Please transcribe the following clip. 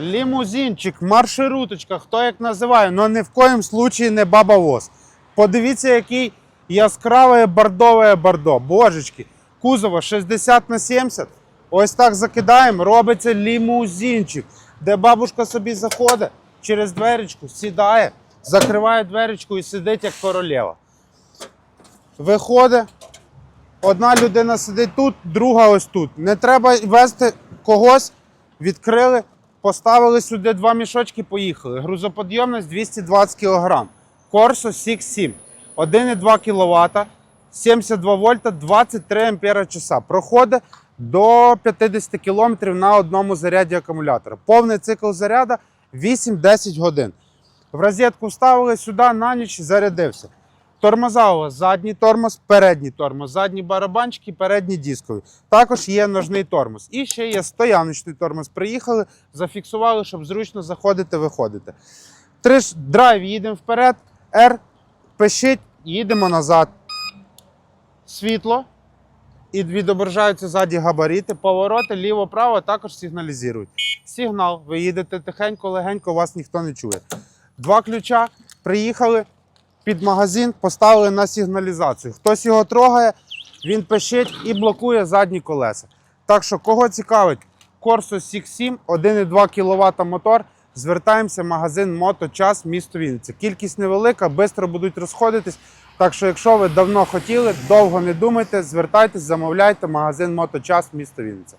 Лімузинчик, маршруточка, хто як називає, але ні в коїм случаї не баба воз. Подивіться, який яскраве бордове бордо. Божечки, кузово 60 на 70. Ось так закидаємо, робиться лімузинчик, де бабушка собі заходить через дверечку, сідає, закриває дверечку і сидить як королева. Виходить, одна людина сидить тут, друга ось тут. Не треба вести когось, відкрили, поставили сюди два мішочки, поїхали. Грузоподйомність 220 кг. Корсо Six 7 1,2 кВт, 72 вольта, 23 ампера часа. Проходить до 50 км на одному заряді акумулятора. Повний цикл заряду 8-10 годин. В розетку вставили сюди, на ніч зарядився. Тормоза у вас задній тормоз, передній тормоз, задні барабанчики, передні дискові. Також є ножний тормоз. І ще є стояночний тормоз. Приїхали, зафіксували, щоб зручно заходити, виходити. Три драйв, їдемо вперед, R, пишіть, їдемо назад. Світло. І відображаються ззаді габарити, повороти ліво-право також сигналізують. Сигнал, ви їдете тихенько, легенько, вас ніхто не чує. Два ключа, приїхали під магазин, поставили на сигналізацію. Хтось його трогає, він пищить і блокує задні колеса. Так що, кого цікавить, Corso Six 7 1,2 кВт мотор. Звертаємося в магазин Моточас місто Вінниця. Кількість невелика, швидко будуть розходитись. Так що, якщо ви давно хотіли, довго не думайте, звертайтесь, замовляйте магазин Моточас місто Вінниця.